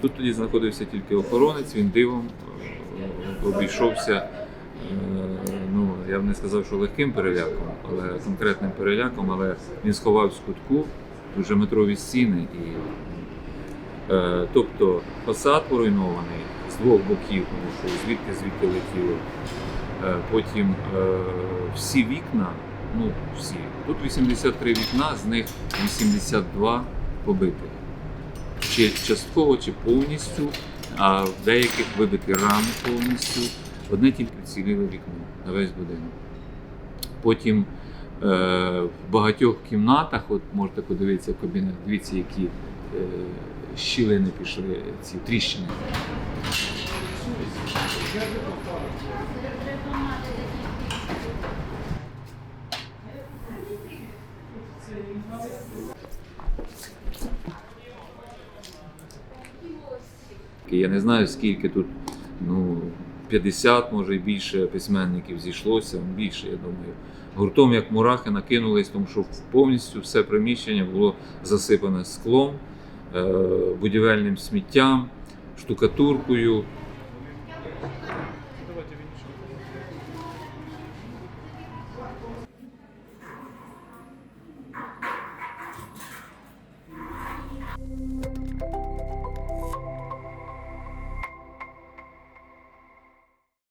Тут тоді знаходився тільки охоронець, він дивом е, обійшовся. Е, ну, я б не сказав, що легким переляком, але конкретним переляком, але він сховав з кутку дуже метрові стіни. І, е, тобто фасад поруйнований з двох боків, тому що звідки звідти летіло. Е, потім е, всі вікна, ну всі, тут 83 вікна, з них 82 побитих чи частково, чи повністю, а в деяких вибиті рами повністю. Одне тільки вціліло вікно на весь будинок. Потім в багатьох кімнатах, от можете подивитися в кабінет, дивіться, які е, щілини пішли, ці тріщини. Я не знаю, скільки тут, ну, 50, може і більше письменників зійшлося, більше, я думаю. Гуртом, як мурахи, накинулись, тому що повністю все приміщення було засипане склом, е, будівельним сміттям, штукатуркою,